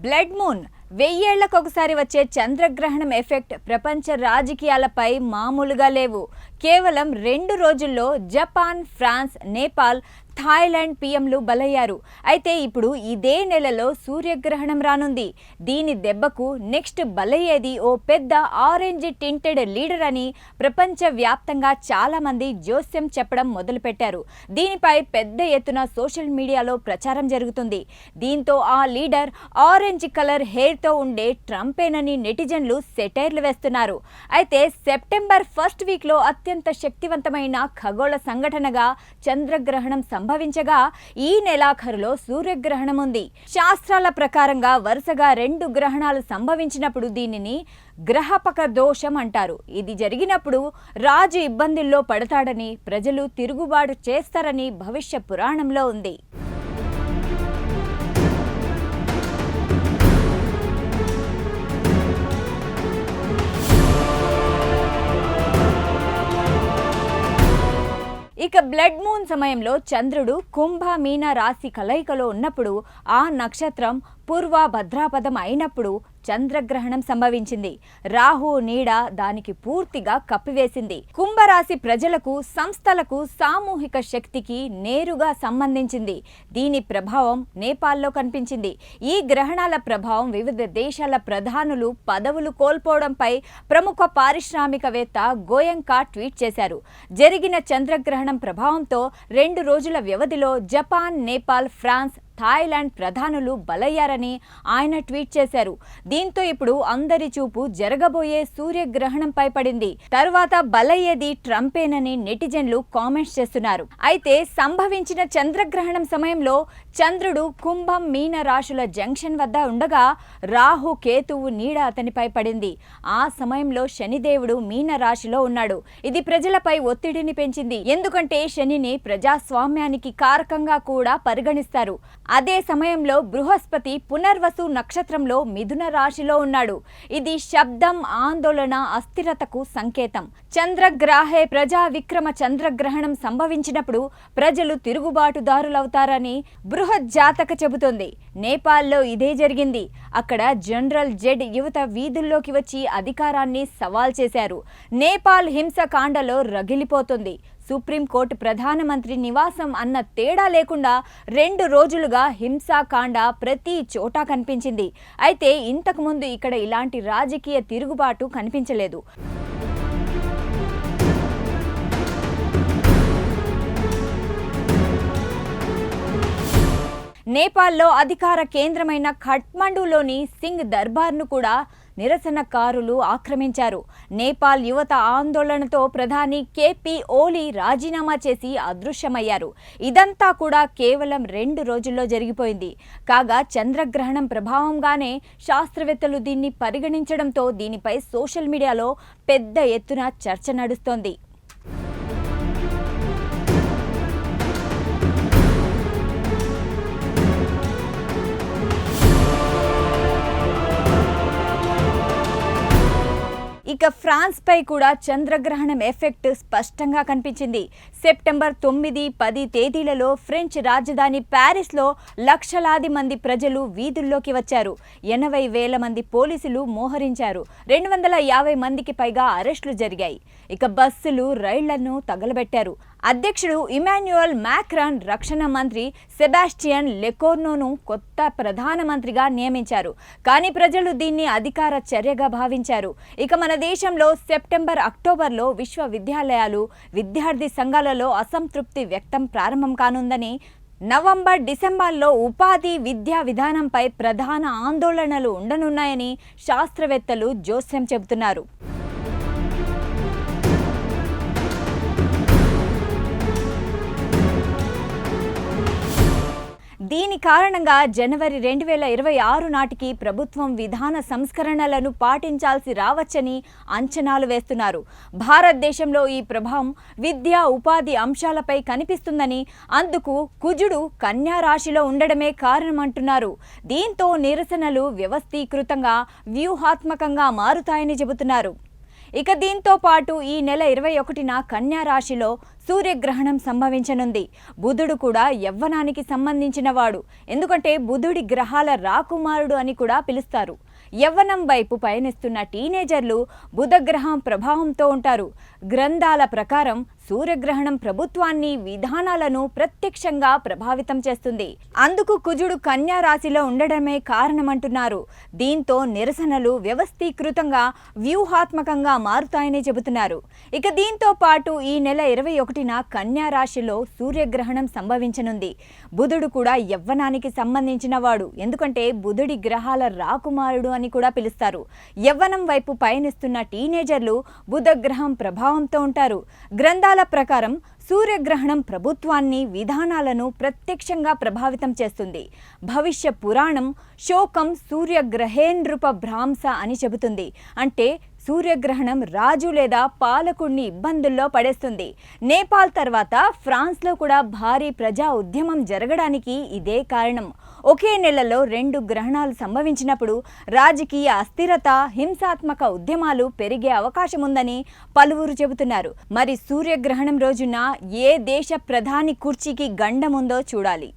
Blood moon. వెయ్యేళ్ళకొకసారి వచ్చే చంద్రగ్రహణం effect ప్రపంచ రాజకీయాలపై మామూలుగా లేవు. కేవలం రెండు రోజుల్లో జపాన్ ఫ్రాన్స్ నేపాల్ థాయిలాండ్ పీఎంలు బలయ్యారు. అయితే ఇప్పుడు ఇదే నెలలో సూర్యగ్రహణం రానుంది. దీని దెబ్బకు నెక్స్ట్ బలయ్యేది ఓ పెద్ద ఆరెంజ్ టింటెడ్ లీడర్ అని ప్రపంచ వ్యాప్తంగా చాలా మంది జోస్యం చెప్పడం మొదలుపెట్టారు. దీనిపై పెద్ద ఎత్తున సోషల్ మీడియాలో ప్రచారం జరుగుతుంది. దీంతో ఆ లీడర్ ఆరెంజ్ కలర్ హెయిర్తో ఉండే ట్రంపేనని నెటిజన్లు సెటైర్లు వేస్తున్నారు. అయితే సెప్టెంబర్ ఫస్ట్ వీక్లో అత్యంత శక్తివంతమైన ఖగోళ సంఘటనగా చంద్రగ్రహణం సంభవించగా ఈ నెలాఖరులో సూర్యగ్రహణం ఉంది. శాస్త్రాల ప్రకారంగా వరుసగా రెండు గ్రహణాలు సంభవించినప్పుడు దీనిని గ్రహపక దోషం అంటారు. ఇది జరిగినప్పుడు రాజు ఇబ్బందుల్లో పడతాడని ప్రజలు తిరుగుబాటు చేస్తారని భవిష్య పురాణంలో ఉంది. ఇక బ్లడ్ మూన్ సమయంలో చంద్రుడు కుంభ మీన రాశి కలయికలో ఉన్నప్పుడు ఆ నక్షత్రం పూర్వ భద్రాపదం అయినప్పుడు చంద్రగ్రహణం సంభవించింది. రాహు నీడ దానికి పూర్తిగా కప్పివేసింది. కుంభరాశి ప్రజలకు సంస్థలకు సామూహిక శక్తికి నేరుగా సంబంధించింది. దీని ప్రభావం నేపాల్లో కనిపించింది. ఈ గ్రహణాల ప్రభావం వివిధ దేశాల ప్రధానులు పదవులు కోల్పోవడంపై ప్రముఖ పారిశ్రామికవేత్త గోయంకా ట్వీట్ చేశారు. జరిగిన చంద్రగ్రహణం ప్రభావంతో రెండు రోజుల వ్యవధిలో జపాన్ నేపాల్ ఫ్రాన్స్ థాయిలాండ్ ప్రధానులు బలయ్యారని ఆయన ట్వీట్ చేశారు. దీంతో ఇప్పుడు అందరి చూపు జరగబోయే సూర్యగ్రహణంపై పడింది. తరువాత బలయ్యేది ట్రంపేనని నెటిజన్లు కామెంట్స్ చేస్తున్నారు. అయితే సంభవించిన చంద్రగ్రహణం సమయంలో చంద్రుడు కుంభం మీన రాశుల జంక్షన్ వద్ద ఉండగా రాహు కేతువు నీడ అతనిపై పడింది. ఆ సమయంలో శనిదేవుడు మీన రాశిలో ఉన్నాడు. ఇది ప్రజలపై ఒత్తిడిని పెంచింది. ఎందుకంటే శనిని ప్రజాస్వామ్యానికి కారకంగా కూడా పరిగణిస్తారు. అదే సమయంలో బృహస్పతి పునర్వసు నక్షత్రంలో మిథున రాశిలో ఉన్నాడు. ఇది శబ్దం ఆందోళన అస్థిరతకు సంకేతం. చంద్రగ్రాహే ప్రజా విక్రమ చంద్రగ్రహణం సంభవించినప్పుడు ప్రజలు తిరుగుబాటుదారులవుతారని బృహత్ జాతక చెబుతోంది. నేపాల్లో ఇదే జరిగింది. అక్కడ జనరల్ జెడ్ యువత వీధుల్లోకి వచ్చి అధికారాన్ని సవాల్ చేశారు. నేపాల్ హింసకాండలో రగిలిపోతుంది. సుప్రీంకోర్టు ప్రధానమంత్రి నివాసం అన్న తేడా లేకుండా రెండు రోజులుగా హింసాకాండ ప్రతి చోటా కనిపించింది. అయితే ఇంతకుముందు ఇక్కడ ఇలాంటి రాజకీయ తిరుగుబాటు కనిపించలేదు. నేపాల్లో అధికార కేంద్రమైన ఖట్మండులోని సింగ్ దర్బార్ను కూడా నిరసనకారులు ఆక్రమించారు. నేపాల్ యువత ఆందోళనతో ప్రధాని కేపీ ఓలీ రాజీనామా చేసి అదృశ్యమయ్యారు. ఇదంతా కూడా కేవలం రెండు రోజుల్లో జరిగిపోయింది. కాగా చంద్రగ్రహణం ప్రభావంగానే శాస్త్రవేత్తలు దీన్ని పరిగణించడంతో దీనిపై సోషల్ మీడియాలో పెద్ద ఎత్తున చర్చ నడుస్తోంది. ఇక ఫ్రాన్స్ పై కూడా చంద్రగ్రహణం ఎఫెక్ట్ స్పష్టంగా కనిపించింది. సెప్టెంబర్ తొమ్మిది పది తేదీలలో ఫ్రెంచ్ రాజధాని ప్యారిస్లో లక్షలాది మంది ప్రజలు వీధుల్లోకి వచ్చారు. ఎనభై వేల మంది పోలీసులు మోహరించారు. రెండు వందల యాభై మందికి పైగా అరెస్టులు జరిగాయి. ఇక బస్సులు రైళ్ళను తగలబెట్టారు. అధ్యక్షుడు ఇమాన్యుయల్ మ్యాక్రాన్ రక్షణ మంత్రి సెబాస్టియన్ లెకోర్నోను కొత్త ప్రధానమంత్రిగా నియమించారు. కానీ ప్రజలు దీన్ని అధికార చర్యగా భావించారు. ఇక మన దేశంలో సెప్టెంబర్ అక్టోబర్లో విశ్వవిద్యాలయాలు విద్యార్థి సంఘాలలో అసంతృప్తి వ్యక్తం ప్రారంభం కానుందని నవంబర్ డిసెంబర్లో ఉపాధి విద్యా విధానంపై ప్రధాన ఆందోళనలు ఉండనున్నాయని శాస్త్రవేత్తలు జోస్యం చెబుతున్నారు. దీని కారణంగా జనవరి రెండు వేల ఇరవై ఆరు నాటికి ప్రభుత్వం విధాన సంస్కరణలను పాటించాల్సి రావచ్చని అంచనాలు వేస్తున్నారు. భారతదేశంలో ఈ ప్రభావం విద్య ఉపాధి అంశాలపై కనిపిస్తుందని అందుకు కుజుడు కన్యా రాశిలో ఉండడమే కారణమంటున్నారు. దీంతో నిరసనలు వ్యవస్థీకృతంగా వ్యూహాత్మకంగా మారుతాయని చెబుతున్నారు. ఇక దీంతో పాటు ఈ నెల ఇరవై ఒకటిన కన్యా రాశిలో సూర్యగ్రహణం సంభవించనుంది. బుధుడు కూడా యవ్వనానికి సంబంధించిన వాడు. ఎందుకంటే బుధుడి గ్రహాల రాకుమారుడు అని కూడా పిలుస్తారు. యవ్వనం వైపు పయనిస్తున్న టీనేజర్లు బుధగ్రహం ప్రభావంతో ఉంటారు. గ్రంథాల ప్రకారం సూర్యగ్రహణం ప్రభుత్వాన్ని విధానాలను ప్రత్యక్షంగా ప్రభావితం చేస్తుంది. అందుకు కుజుడు కన్యా రాశిలో ఉండడమే కారణమంటున్నారు. దీంతో నిరసనలు వ్యవస్థీకృతంగా వ్యూహాత్మకంగా మారుతాయని చెబుతున్నారు. ఇక దీంతో పాటు ఈ నెల ఇరవై ఒకటిన కన్యా రాశిలో సూర్యగ్రహణం సంభవించనుంది. బుధుడు కూడా యవ్వనానికి సంబంధించిన వాడు. ఎందుకంటే బుధుడి గ్రహాల రాకుమారుడు అని కూడా పిలుస్తారు. యవ్వనం వైపు పయనిస్తున్న టీనేజర్లు బుధగ్రహం ప్రభావంతో ఉంటారు. గ్రంథాల ప్రకారం సూర్యగ్రహణం ప్రభుత్వాన్ని విధానాలను ప్రత్యక్షంగా ప్రభావితం చేస్తుంది. భవిష్య పురాణం శోకం సూర్యగ్రహేంద్రుప భ్రాంస అని చెబుతుంది. అంటే సూర్యగ్రహణం రాజు లేదా పాలకుడిని ఇబ్బందుల్లో పడేస్తుంది. నేపాల్ తర్వాత ఫ్రాన్స్లో కూడా భారీ ప్రజా ఉద్యమం జరగడానికి ఇదే కారణం. ఒకే నెలలో రెండు గ్రహణాలు సంభవించినప్పుడు రాజకీయ అస్థిరత హింసాత్మక ఉద్యమాలు పెరిగే అవకాశం ఉందని పలువురు చెబుతున్నారు. మరి సూర్యగ్రహణం రోజున ఏ దేశ ప్రధాని కుర్చీకి గండముందో ఉందో చూడాలి.